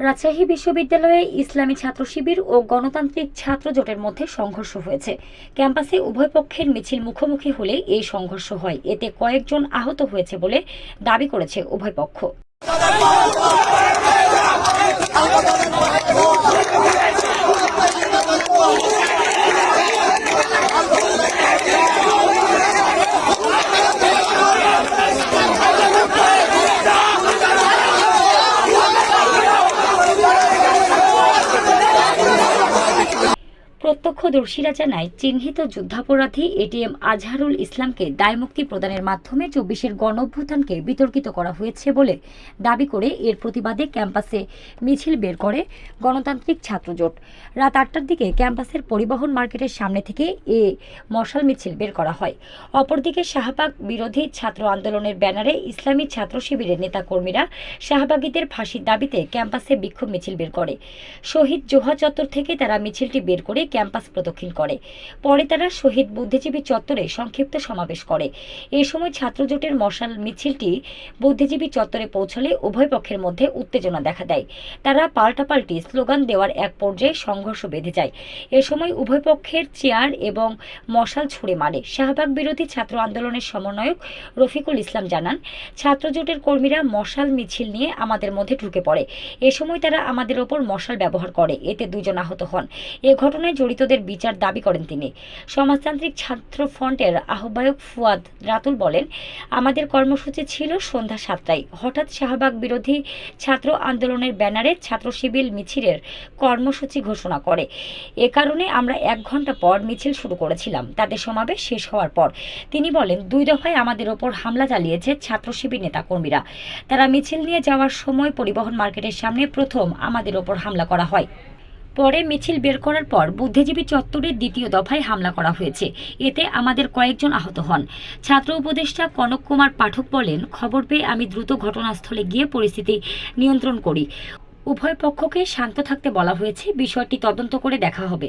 রাজশাহী বিশ্ববিদ্যালয়ে ইসলামী ছাত্র শিবির ও গণতান্ত্রিক ছাত্র জোটের মধ্যে সংঘর্ষ হয়েছে। ক্যাম্পাসে উভয় পক্ষের মিছিল মুখোমুখি হলে এই সংঘর্ষ হয়। এতে কয়েকজন আহত হয়েছে বলে দাবি করেছে উভয় পক্ষ। প্রত্যক্ষদর্শীরা জানায়, চিহ্নিত যুদ্ধাপরাধী এটিএম আজহারুল ইসলামকে দায়মুক্তি প্রদানের মাধ্যমে চব্বিশের গণঅভ্যুত্থানকে বিতর্কিত করা হয়েছে বলে দাবি করে এর প্রতিবাদে ক্যাম্পাসে মিছিল বের করে গণতান্ত্রিক ছাত্রজোট। রাত আটটার দিকে ক্যাম্পাসের পরিবহন মার্কেটের সামনে থেকে এ মশাল মিছিল বের করা হয়। অপরদিকে শাহবাগ বিরোধী ছাত্র আন্দোলনের ব্যানারে ইসলামী ছাত্র শিবিরের নেতাকর্মীরা শাহবাগীদের ফাঁসির দাবিতে ক্যাম্পাসে বিক্ষোভ মিছিল বের করে। শহীদ জোহা চত্বর থেকে তারা মিছিলটি বের করে ক্যাম্পাস প্রদক্ষিণ করে। পরে তারা শহীদ বুদ্ধিজীবী চত্বরে সংক্ষিপ্ত সমাবেশ করে। এ সময় ছাত্রজোটের মশাল মিছিলটি বুদ্ধিজীবী চত্বরে পৌঁছলে উভয় পক্ষের মধ্যে উত্তেজনা দেখা দেয়। তারা পাল্টাপাল্টি স্লোগান দেওয়ার এক পর্যায়ে সংঘর্ষ বেঁধে যায়। এ সময় উভয় পক্ষের চেয়ার এবং মশাল ছুড়ে মারে। শাহবাগ বিরোধী ছাত্র আন্দোলনের সমন্বয়ক রফিকুল ইসলাম জানান, ছাত্রজোটের কর্মীরা মশাল মিছিল নিয়ে আমাদের মধ্যে ঢুকে পড়ে। এ সময় তারা আমাদের ওপর মশাল ব্যবহার করে। এতে দুজন আহত হন। এ ঘটনায় জড়িতদের বিচার দাবি করেন তিনি। সমাজতান্ত্রিক ছাত্র ফ্রন্টের আহ্বায়ক ফুয়াদ রাতুল বলেন, আমাদের কর্মসূচি ছিল সন্ধ্যা সাতটায়। হঠাৎ শাহবাগ বিরোধী ছাত্র আন্দোলনের ব্যানারে ছাত্র শিবির মিছিলের কর্মসূচি ঘোষণা করে। এ কারণে আমরা এক ঘণ্টা পর মিছিল শুরু করেছিলাম। তাদের সমাবেশ শেষ হওয়ার পর। তিনি বলেন, দুই দফায় আমাদের ওপর হামলা চালিয়েছে ছাত্র শিবির নেতাকর্মীরা। তারা মিছিল নিয়ে যাওয়ার সময় পরিবহন মার্কেটের সামনে প্রথম আমাদের ওপর হামলা করা হয়। পরে মিছিল বের করার পর বুদ্ধিজীবী চত্বরের দ্বিতীয় দফায় হামলা করা হয়েছে। এতে আমাদের কয়েকজন আহত হন। ছাত্র উপদেষ্টা কনক কুমার পাঠক বলেন, খবর পেয়ে আমি দ্রুত ঘটনাস্থলে গিয়ে পরিস্থিতি নিয়ন্ত্রণ করি। উভয় পক্ষকে শান্ত থাকতে বলা হয়েছে। বিষয়টি তদন্ত করে দেখা হবে।